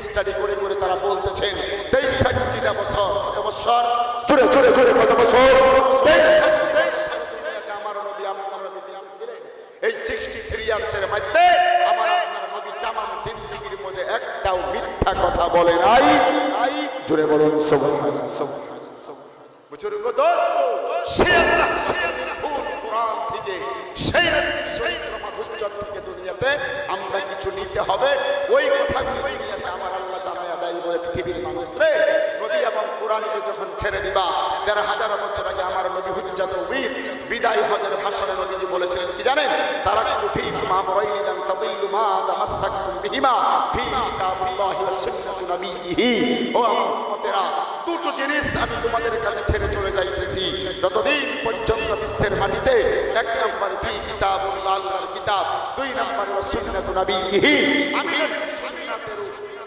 Study করে করে তারা বলতেছেন তেইশটা বছর বছর জোরে জোরে জোরে কত বছর তেইশ তেইশ দুনিয়াতে আমার নবী আমার নবী এই সিক্সটি থ্রি ইয়ার্সের মধ্যে আমার আপনার নবী তামাম জিন্দিগির মধ্যে একটাও মিথ্যা কথা বলে নাই। নাই বলুন সুবহানাল্লাহ সুবহানাল্লাহ বুজুর্গ দোস্ত সে আল্লাহ সে আল্লাহ। কোরআন থেকে সেই সেই থেকে দুনিয়াতে আমরা কিছু নিতে হবে। ওই দুনিয়াতে আমার আল্লাহ জানায়া দেয় বলে পৃথিবীর মানুষরে, নবী এবং কোরআনকে যখন ছেড়ে দিবা, দেড় হাজার বছর আগে আমার নবী হুজ্জাত বীর বিদায় হজের ভাষণে বলেছিলেন, কি জানেন? তারা কিন্তু ফি মা মরাইলাম তাদিল্লু মা বিহিমা ফি ওয়া সুন্নাতি ও আমার উম্মতেরা দুটো জিনিস আমি তোমাদের কাছে ছেড়ে চলে যাইতেছি। যতদিন পর্যন্ত বিশ্বের মাটিতে এক নম্বর ফি কিতাবুল্লাহ আল্লাহর কিতাব, দুই নম্বরে সুন্নাতু নবিয়িহি। আমি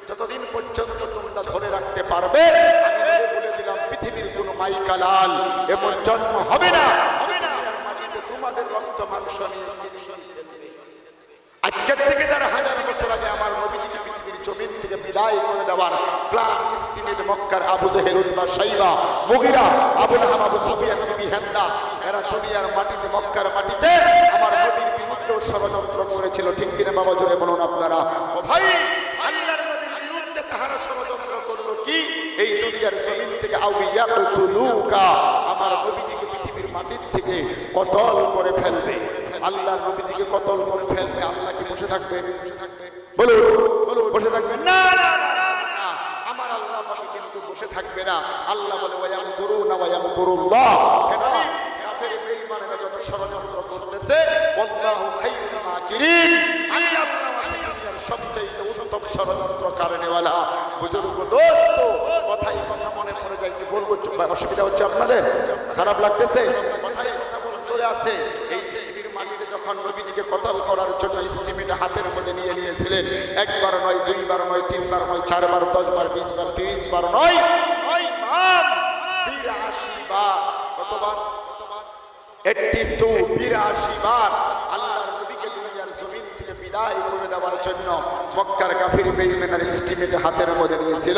যতদিন পর্যন্ত তোমরা ধরে রাখতে পারবে, আমি নবী বলে দিলাম, পৃথিবীর কোনো মাইকালাল এমন জন্ম হবে না। হবে না। মাটিতে তোমাদের রক্ত, মাংস আজকের থেকে যারা হাজার বছর আগে আমার নবীজিকে পৃথিবীর জমিন থেকে বিদায় করে দেওয়ার প্ল্যান ইস্টিমেট মক্কার আবু জেহেল উদ্বা সাইবা মুগিরা, আবু লাহাব, আবু সুফিয়ান বিবি হেন্দা এরা দুনিয়ার মাটিতে, মক্কার মাটিতে আমার নবীর বিরুদ্ধে ষড়যন্ত্র করেছিল। ঠিক কিনা বাবা, জোরে বলুন আপনারা? ও ভাই, আল্লাহর নবীর বিরুদ্ধে তাহারা ষড়যন্ত্র করল কি? এই দুনিয়ার জমিন থেকে আউলিয়া তুলুকা আমার নবীজিকে পৃথিবীর মাটির থেকে কতল করে ফেলবে। আল্লাহর নবীজিকে কতল করে ফেলবে আল্লাহ কি বসে থাকবে বসে থাকবে? বলুন। বসে থাকবে? না। আমার আল্লাহ পাকে কিন্তু বসে থাকবে না। আল্লাহ বলে ওয়ায়াম করু না নবী, খাইরুল মাকিরিন। আমি অসুবিধা হচ্ছে আপনাদের? খারাপ লাগতেছে? চলে আসে। এই পৃথিবীর মাটিতে যখন নবীজিকে কতল করার জন্য স্টিমিটা হাতের মধ্যে নিয়ে নিয়েছিলেন। একবার নয়, দুইবার নয়, তিনবার নয়, চারবার, দশবার বিশ বার তিরিশ নয় নবীকে বিদায় করে দেওয়ার জন্য হাতের মধ্যে নিয়েছিল।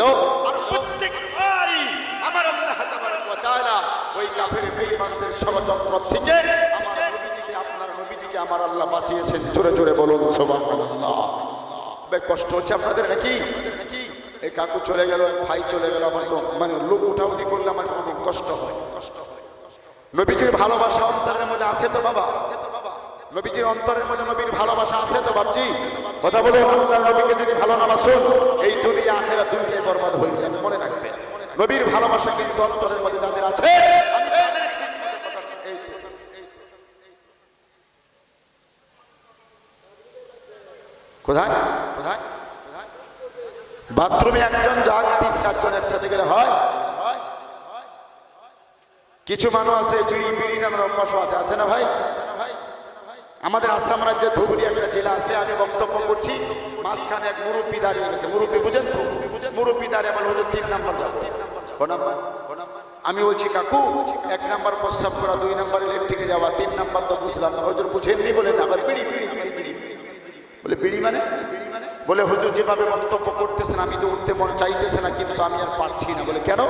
ষড়যন্ত্র থেকে আমার নবীজিকে আপনার নবীজিকে আমার আল্লাহ বাঁচিয়েছেন জোরে জোরে বলুন কষ্ট হচ্ছে আপনাদের নাকি? এই কাকু চলে গেল, ভাই চলে গেল মানে লোক উঠাউটি করলে আমার অনেক কষ্ট হয়। কষ্ট হয় নবীজির ভালোবাসা অন্তরের মধ্যে আছে তো বাবা? নবীজির অন্তরের মধ্যে নবীর ভালোবাসা আছে তো বাবজি কথা বলে আল্লাহর নবীকে যদি ভালো না বাসুন, এই দুনিয়া আখেরা দুইটাই বরবাদ হয়ে যাবে, মনে রাখবে নবীর ভালোবাসা কিন্তু অন্তরের মধ্যে যাদের আছে আমি তাদের খিদমতে কথা বলি। এই তো, এই তো। কোথায়? কোথায়? বাথরুমে একজন যাক, তিন, চারজন একসাথে গেলে হয়? কিছু মানুষ আছে আছে আছে না ভাই? আমাদের আসাম রাজ্যে ধুবড়ি একটা জেলা আছে, আমি বক্তব্য করছি। মাঝখানে এক মুরব্বী দাঁড়িয়ে গেছে। মুরব্বী বুঝেন মুরব্বী দাঁড়িয়ে বলে, হুজুর, তিন নাম্বার যাব? আমি বলছি, কাকু, এক নাম্বার প্রস্রাব করা, দুই নাম্বার ইলেকট্রিকে যাওয়া, তিন নাম্বার তো বুঝলাম হুজুর, বুঝেননি বলে না বিড়ি বিড়ি বিড়ি বিড়ি। বলে, বিড়ি মানে? বিড়ি মানে বলে, হুজুর, যেভাবে বক্তব্য করতেছেন, আমি তো উঠতে মন চাইতেছে না, কিন্তু আমি আর পারছি না। বলে, কেন?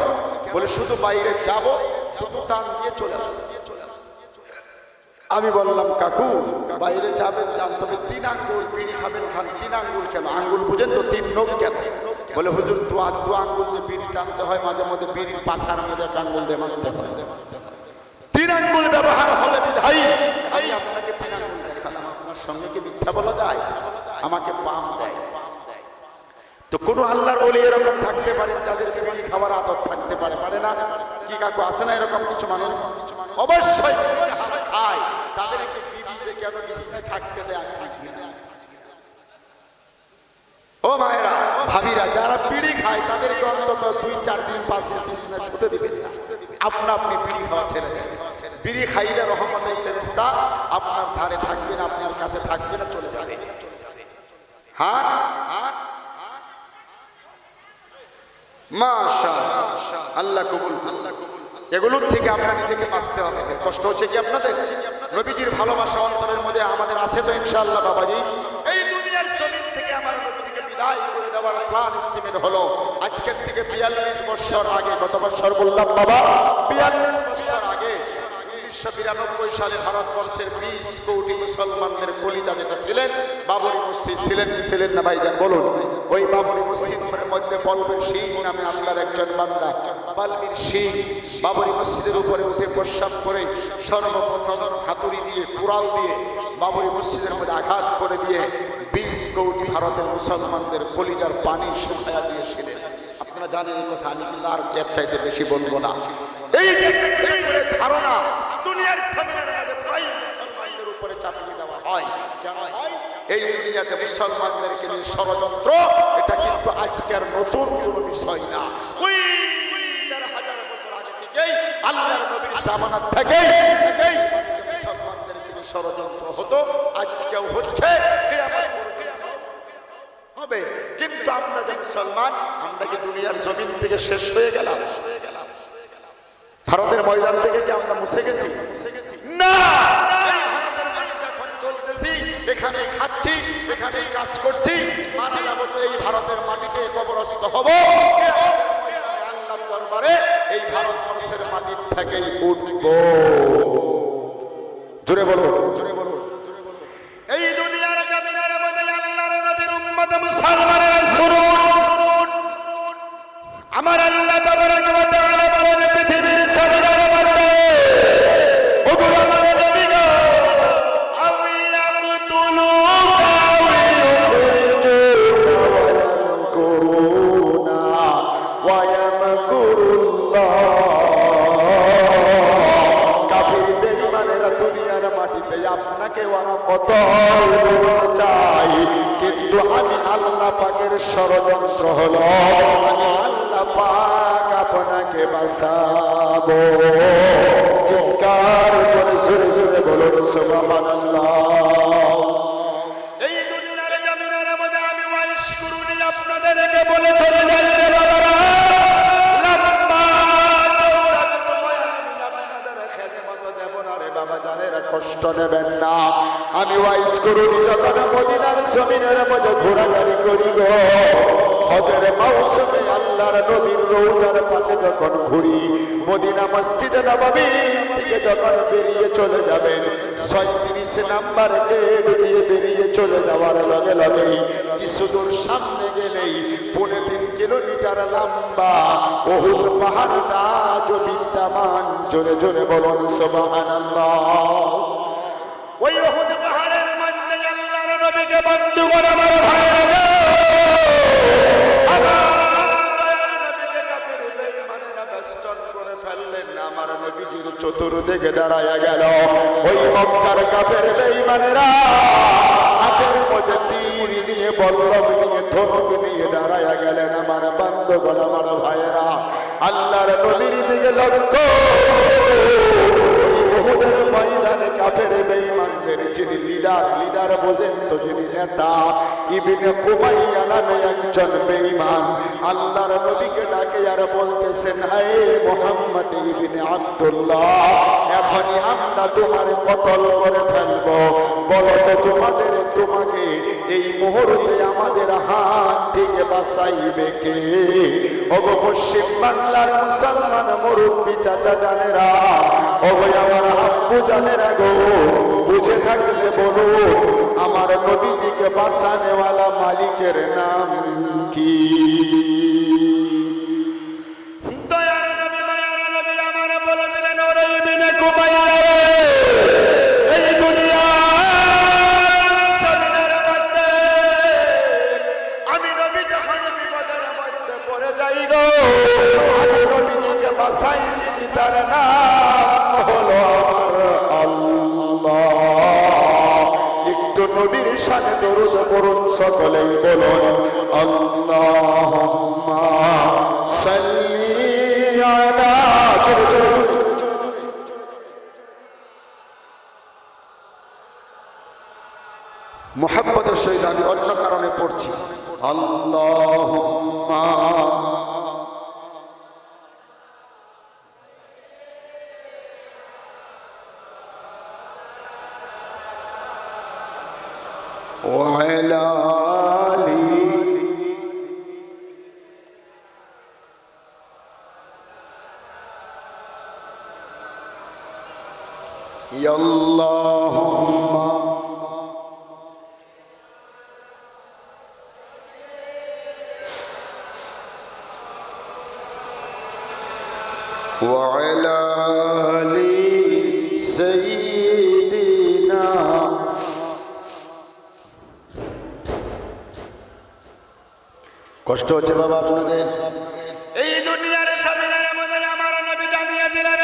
বলে, শুধু বাইরে যাব দুটো টান দিয়ে চলে আসব। আমি বললাম, কাকু, বাইরে যাবেন, যান, তবে তিন আঙ্গুল বিড়ি খাবেন খান, তিন আঙ্গুল কেন? আঙ্গুল বুঝেন তো, তিন নোক কেন? বলে, হুজুর, দু আর দু আঙ্গুল যে বিড়ি টানতে হয়, মাঝে মধ্যে বিড়ির পাশার মধ্যে এক আঙ্গুল দিয়ে তিন আঙ্গুল ব্যবহার হবে বিধাই আপনাকে তিন আঙ্গুল দেখালাম আপনার সঙ্গে কি মিথ্যা বলা যায়? আমাকে পাম দেয়। তো কোন আল্লাহর ওলি এরকম থাকতে পারে, যাদেরকে বিড়ি খাওয়ার আদত থাকতে পারে পারে না? কি কাকু আসে না এরকম কিছু মানুষ? অবশ্যই খায়। তাদেরকে বিবি যে কেন বিছনায় থাকতে দেয়। ও মায়েরা, ভাবিরা, যারা বিড়ি খায়, তাদেরকে অন্তত দুই, চার দিন, পাঁচ দিন বিছনা ছুটে দিবেন আপনা আপনি বিড়ি খাওয়া ছেড়ে দেন। বিড়ি খাইলে রহমতের ফেরেস্তা আপনার ধারে থাকবে না, আপনার কাছে থাকবে না, চলে যাবে। হ্যাঁ? হ্যাঁ মাশা আল্লাহ কবুল আল্লাহ কবুল এগুলোর থেকে আপনার নিজেকে বাঁচতে হবে। কষ্ট হচ্ছে কি আপনাদের? নবীজির ভালোবাসা অন্তরের মধ্যে আমাদের আছে তো ইনশাআল্লাহ, বাবাজি? এই দুনিয়ার জমিন থেকে আমার নবীজিকে বিদায় করে দেওয়া দেওয়ার প্ল্যান এস্টিমেট হলো, আজকের থেকে বিয়াল্লিশ বছর আগে, গত বছর বললাম, বাবা, বিয়াল্লিশ উনিশশো বিরানব্বই সালে ভারতবর্ষের বিশ কোটি মুসলমানদের কলিজা যেটা ছিলেন, বাবরি মসজিদ ছিলেন ছিলেন না ভাইজান বলুন? ওই বাবরি মসজিদের মধ্যে সিং নামে আল্লাহর একজন বান্দা সিং বাবরি মসজিদের উপরে উঠে প্রস্রাব করে সর্বপ্রথম হাতুড়ি দিয়ে দিয়ে বাবরি মসজিদের মধ্যে আঘাত করে দিয়ে বিশ কোটি ভারতের মুসলমানদের কলিজার পানি শুকায়া দিয়েছিলেন। আপনারা জানেন কথা, আমি আর চাইতে বেশি বলব না যে এই যে ধারণা দুনিয়ার সামনের মধ্যে প্রায় মুসলমানদের উপরে চাপিয়ে দেওয়া হয় কেন হয়? দুনিয়াতে মুসলমানদেরকে নিয়ে ষড়যন্ত্র, এটা কিন্তু আজকের নতুন কোনো বিষয় না। আমরা দুনিয়ার থেকে শেষ হয়ে গেলাম? ভারতের ময়দান থেকে কি আমরা মুছে গেছি? না! মাটিতে এখন চলতেছি এখানে খাচ্ছি এখানে কাজ করছি। মারা যাব এই ভারতের মাটিতে কবরস্থ হব। আল্লাহর দরবারে এই ভারতবর্ষের মাটির থেকেই উঠব। জোরে বলো জোরে আপনাকে বাঁচাবো। চিৎকার করে জোরে জোরে বলুন এই দুনিয়ার জমিনের মধ্যে আমি ওয়াইশ করুনি, আপনাদেরকে বলে চলে যাই রে বাবারা। কষ্ট নেবেন না। আমি ওয়াইজ করুনি মদিনার জমিনের মধ্যে ঘোরাঘুরি করিব, হজের মৌসুমে আল্লাহর নবীর রৌজার পাশে যখন ঘুরি, মদিনা মসজিদে নবাবী থেকে যখন বেরিয়ে চলে যাবেন, ছয়ত্রিশ নাম্বার গেট দিয়ে বেরিয়ে চলে যাওয়ার লগে লগেই কিছু দূর সামনে গেলেই পৌনে তিন কিলোমিটার লম্বা বহুত পাহাড়টা বিদ্যমান। জোরে জোরে বলুন, সুবহানাল্লাহ। ওই উহুদ পাহাড়ের মধ্যে আল্লাহর নবীকে বন্ধু করে আমার ভাইয়েরা নবীজির চতুর্দিকে দাঁড়ায়া গেল। ওই মক্কার কাপের বেইমানেরা হাতের মধ্যে তীর নিয়ে বল্লভ নিয়ে, ধনুক নিয়ে দাঁড়ায়া গেলেন আমার বান্ধবন, আমার ভাইয়েরা। আল্লাহর নবীর দিকে লক্ষ্য ওই ময়দানে কাফের বেঈমানদের যিনি লিডার লিডার বোঝেন তো যিনি নেতা, ইবিনে কুমাইয়া নামে একজন বেঈমান। আল্লাহর নবীকে ডাকে আর বলতেছেন হে মোহাম্মদ ইবিনে আব্দুল্লাহ, এখনই আমরা তোমার কতল করে ফেলব। বলো তো তোমাদের তোমাকে এই মুহূর্তে আমাদের হাত থেকে বাঁচাইবে কে? পশ্চিম বাংলার মুসলমান মুরব্বী চাচা জানেরা অবয় আমার আব্বু জানেরা গো। বুঝে থাকলে বলো, আমার নবীজিকে বাঁচানেওয়ালা মালিকের নাম কি? নবীর সাথে দরুদ পড়ুন সকলেই বলুন, আল্লাহুম্মা সাল্লি আলা চলো চলো মোহাম্মদের সহিত আমি অন্য কারণে পড়ছি, আল্লাহুম্মা وعلى آله يلا. হচ্ছে বাবা আপনাদের। এই দুনিয়ার আমার নবী জানিয়ে দিলেন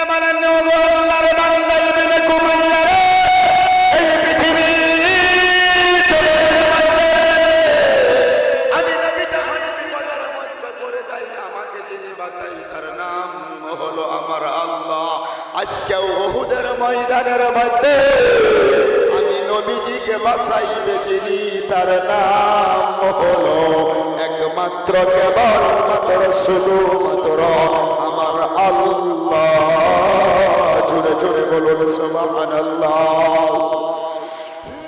আমি নবী আমাকে তার নাম হলো আমার আল্লাহ। আজকে ওহুদের ময়দানের মধ্যে আমি নবীজিকে বাঁচাইবে যিনি, তার নাম একমাত্র কেবল মাত্র শুধুমাত্র আমার আল্লাহ। জোরে জোরে বলুন, সুবহানাল্লাহ।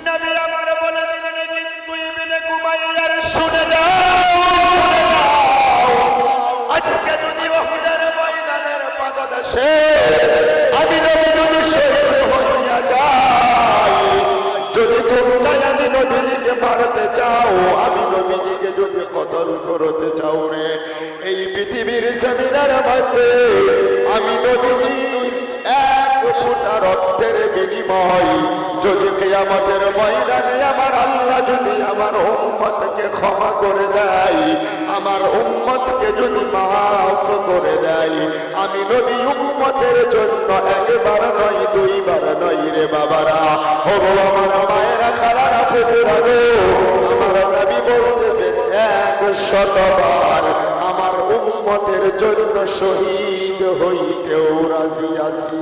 নবী আমার বলে দিলেন কিন্তু ইবনে কুমাইয়ার শুনে আজকে যদি ওহুদের ময়দানের পাদদেশে আমি নবী যদি শহীদ হইয়া যাই, যদি তোমরা আমি নবীজিকে মারতে চাও, আমি নবীজিকে যদি কতল করতে চাও রে। এই পৃথিবীর জমিনের মধ্যে আমি নবীজি, এক ফোঁটা রক্তের বিনিময়। যদি কেয়ামতের ময়দানে আমার আল্লাহ যদি আমার উম্মতকে ক্ষমা করে দেয়, আমার উম্মতকে যদি মাফ করে দেয়, আমি নবী উম্মতের জন্য একবার নয়, দুইবার নয় রে বাবারা। ও আমার মায়েরা, খালারা পুকুরা গো, আমার নবী বলতেছেন এক শতবার আমার উম্মতের জন্য শহীদ হইতেও রাজি আছি।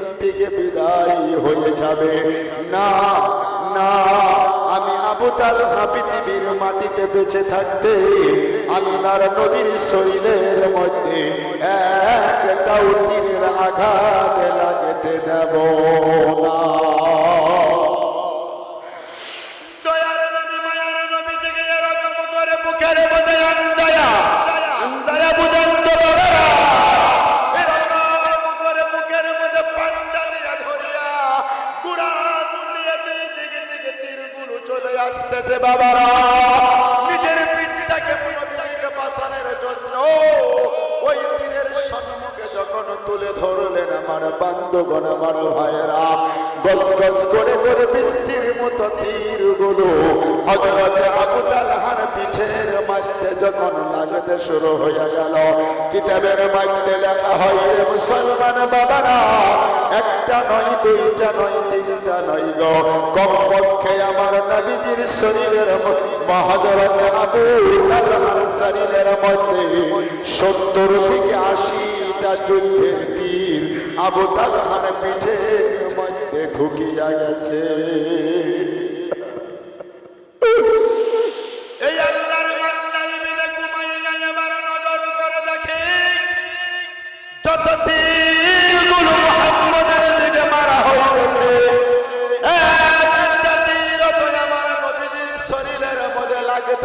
থেকে বিদায় হয়ে যাবে। না না, আমি আবু তাল হাবিদিবির মাটিতে বেঁচে থাকতে আল্লাহর নবীর শরীরের মধ্যে একটাও তীরের আঘাত লাগতে দেব না। আসতেছে বাবারা। নিজের পিঠটাকে পিঠটাকে বাঁচানোর জন্য ওই তীরের সম্মুখে যখন তুলে ধরলেন আমার বান্ধবগণ, আমার ভাইয়েরা গস গস করে করে বৃষ্টির মতো তীরগুলো হজরতে আবু তালহার পিঠের মাঝে যখন লাগতে শুরু হয়ে গেল, কিতাবের মাঝে লেখা হয় মুসলমান বাবারা, একটা নয়, দুইটা নয় নয় গো। কমপক্ষে আমার নবীজির শরীরের মহাজরত আবু শরীরের মধ্যে সত্তর থেকে আশিটা যুদ্ধের তীর আবু তালহার পিঠে ঢুকিয়া গেছে।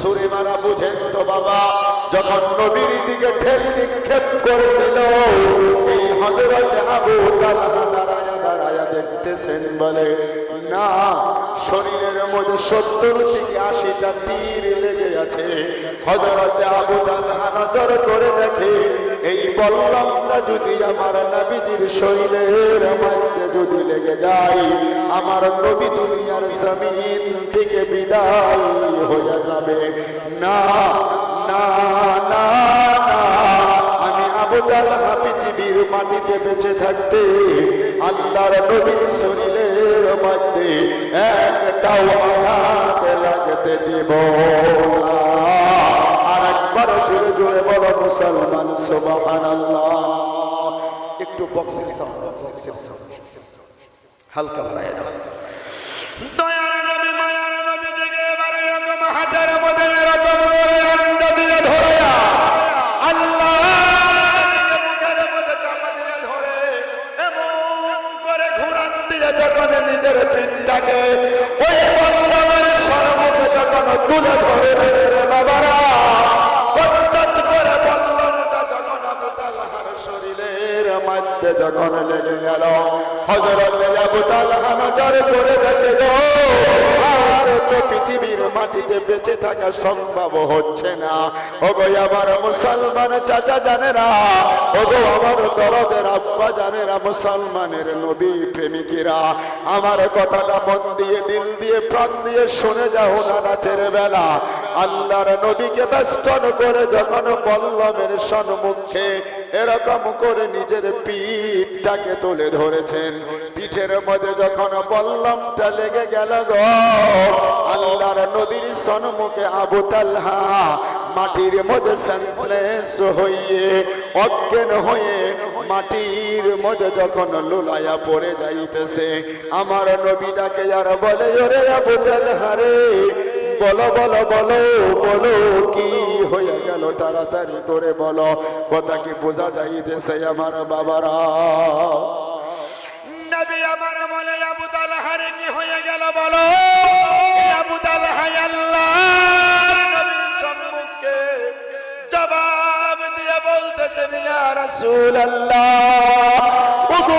সুরে মারা বুঝেন তো বাবা, যখন নবীর দিকে ঠেল নিক্ষেপ করে দিল এই হজরত আবু তালহা দাঁড়ায়া দেখতেছেন বলে, না, শরীরের মধ্যে সত্তর থেকে আশিটা তীর লেগে আছে। হজরত আবু তালহা নজর করে দেখে, এই বল্লমটা যদি আমার নবীজির শরীরের মধ্যে যদি লেগে যায়, আমার নবী দুনিয়ার জমিন থেকে বিদায় হয়ে যাবে। না মাটিতে বেঁচে থাকতে আল্লাহর নবীর শরীরের মধ্যে একটাও আঘাত লাগতে দিব আর একবার জোরে জোরে মুসলমান একটু বক্সের সাউন্ড বক্সের সাউন্ড হালকা বাড়ায় দাও। দয়ার তুলে ধরে বাবারা। মধ্যে যখন লেগে গেল হজরত আবু তালহা নজর করে দেখে আর তো পৃথিবীর মাটিতে বেঁচে থাকা সম্ভব হচ্ছে না। ওগো আমার মুসলমান চাচা জানে না ওগো আমার দরদের আব্বা জানে না মুসলমানের নবী প্রেমিকেরা, আমার কথাটা মন দিয়ে, দিল দিয়ে, প্রাণ দিয়ে শুনে যাও না রাতের বেলা। আল্লাহর নবীকে বেষ্টন করে যখন বল্লমের সম্মুখে এরকম করে নিজের পিঠটাকে তুলে ধরেছেন, পিঠের মধ্যে যখন বল্লমটা লেগে গেল গো, আল্লাহর নবীর সম্মুখে আবু তালহা মাটির মধ্যে সেন্সলেস হইয়ে, অজ্ঞান হয়ে মাটির মধ্যে যখন লোলায়া পড়ে যাইতেছে, আমার নবীটাকে আর বলে, ওরে আবু তালহা রে বলো বলো বলো বলো, কি হয়ে গেল? তাড়াতাড়ি করে বলো, কথা কি বোঝা যাইতেছে আমার বাবারা? আমার আবু হয়ে গেল বলো? আল্লাহ জবাব দিয়ে বলতেছেন, ইয়া রাসূলুল্লাহ ওগো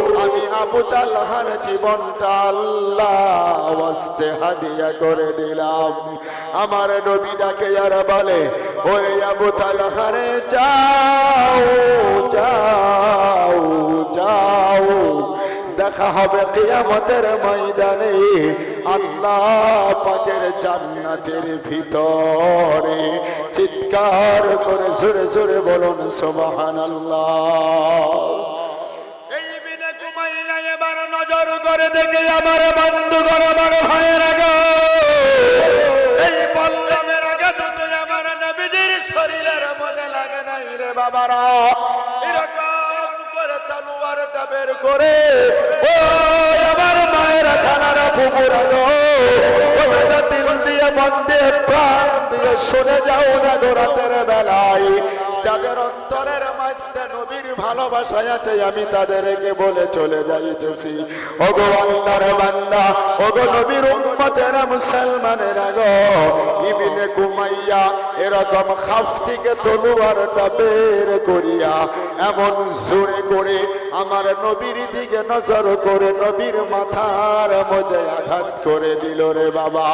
আবু তালহার জীবনটা আল্লাহ হাদিয়া করে দিলাম। আমার নবী ডাকে, আর বলে, ওরে আবু তালহারে যাও যাও যাও। দেখা হবে কিয়ামতের ময়দানে আল্লাহ পাকের জান্নাতের ভিতরে। চিৎকার করে সুরে সুরে বলুন, সুবহানাল্লাহ। করে দেখে আমার বন্ধুগণ, আমার ভাইয়ের আগে এই বল্লমের আগে তো তুই আমার নবীজির শরীরের মধ্যে লাগে নাই রে বাবারা। করে করে ও আমার মায়ের দিয়ে শুনে যাও না বেলায়। যাদের অন্তরের মধ্যে নবীর ভালোবাসায় আছে, আমি তাদেরকে বলে চলে যাইতেছি। ওগো আল্লাহর বান্দা, ওগো নবীর উম্মতের মুসলমানেরা গো, ইবিনে কুমাইয়া এরকম খাফ থেকে তলুয়ারটা বের করিয়া এমন জোরে করে আমার নবীর দিকে নজর করে নবীর মাথার মধ্যে আঘাত করে দিল রে বাবা।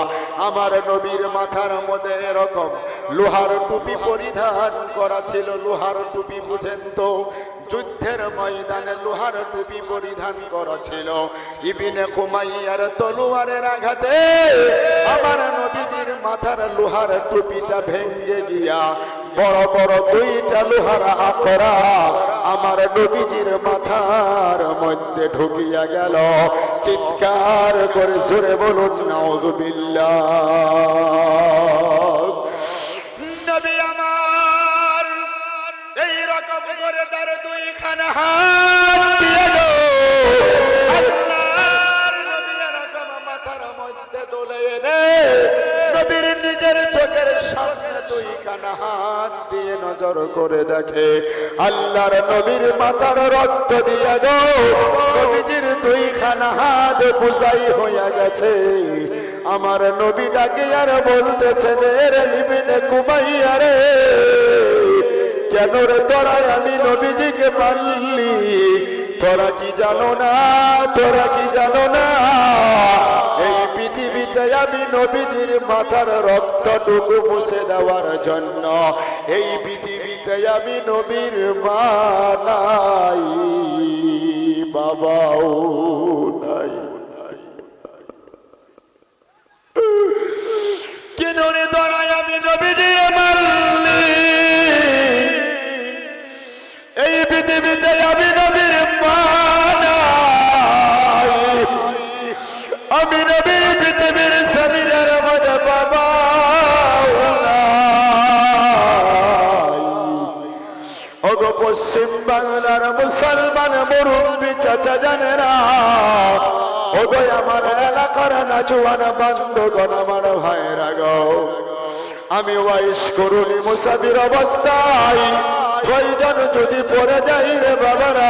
আমার নবীর মাথার মধ্যে এরকম লোহার টুপি পরিধান করা ছিল, লোহার টুপি বুঝেন তো যুদ্ধের ময়দানে লোহার টুপি পরিধান করা ছিল ইবিনে কুমাইয়ার তলোয়ারের আঘাতে আমার নবীজির মাথার লোহার টুপিটা ভেঙ্গে গিয়া বড় বড় দুইটা লোহার আকরা আমার নবীজির মাথার মধ্যে ঢুকিয়া গেল। চিৎকার করে জোরে বলুন নাউযুবিল্লাহ নবী নবী নিজের হাত দিয়ে নজর করে দেখে নবীর মাথার রক্ত দিয়ে হাত হইয়া গেছে। আমার নবীটাকে আর বলতেছে, রে ইবিনে কুমাইয়া রে কেন রে তোরা আমি নবীজিকে মানলি তোরা কি জানো না? তোরা কি জানো না? এই পৃথিবীতে আমি নবীজির মাথার রক্তটুকু মুছে দেওয়ার জন্য এই পৃথিবীতে আমি নবীর মা নাই, বাবাও নাই। কেন রে দরাই আমি নবীজির মারলি পৃথিবীতে আমি নবীর। আমি নবীর পৃথিবীর শরীরের মধ্যে বাবা পশ্চিম বাংলার মুসলমান মুরব্বী চাচা জানেরা। ওগো আমার এলাকার নাচুয়ান বান্ধবগণ আমার ভাইরা গো। আমি ওয়াইশ করুনি মুসাফির অবস্থায়। প্রয়োজন যদি পড়ে যাই রে বাবারা,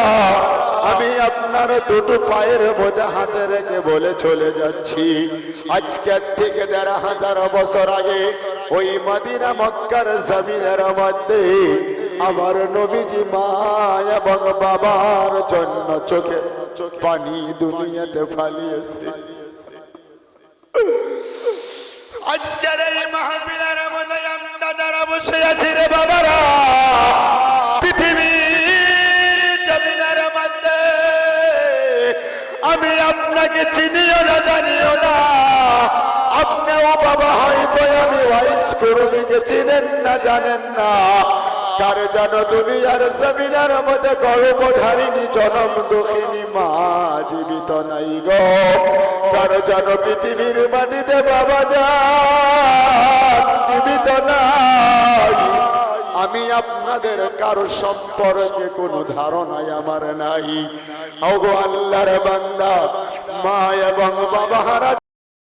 আমি আপনার দুটো পায়ের বোঝা হাতে রেখে বলে চলে যাচ্ছি। আজকের থেকে দেড় হাজার বছর আগে ওই মদিনা মক্কার জমিনের মধ্যে আমার নবীজি মা এবং বাবার জন্য চোখে পানি দুনিয়াতে ফালিয়েছে। আজকের এই মাহফিলের মধ্যে আমরা যারা বসে আছি রে বাবারা আপনাকে চিনিও না, জানিও না। আপনিও বাবা হয়তো আমি ওয়াইস করুনিকে চিনেন না, জানেন না। কার যেন দুনিয়ার জমিনার মধ্যে গর্ভধারিণী জনম দুঃখিনী মা জীবিত নাই গো। কার যেন পৃথিবীর মাটিতে বাবা যান জীবিত নাই। আমি আপনাদের কারও সম্পর্কে কোনো ধারণাই আমার নাই। ওগো আল্লাহর বান্দা মা এবং বাবা হারা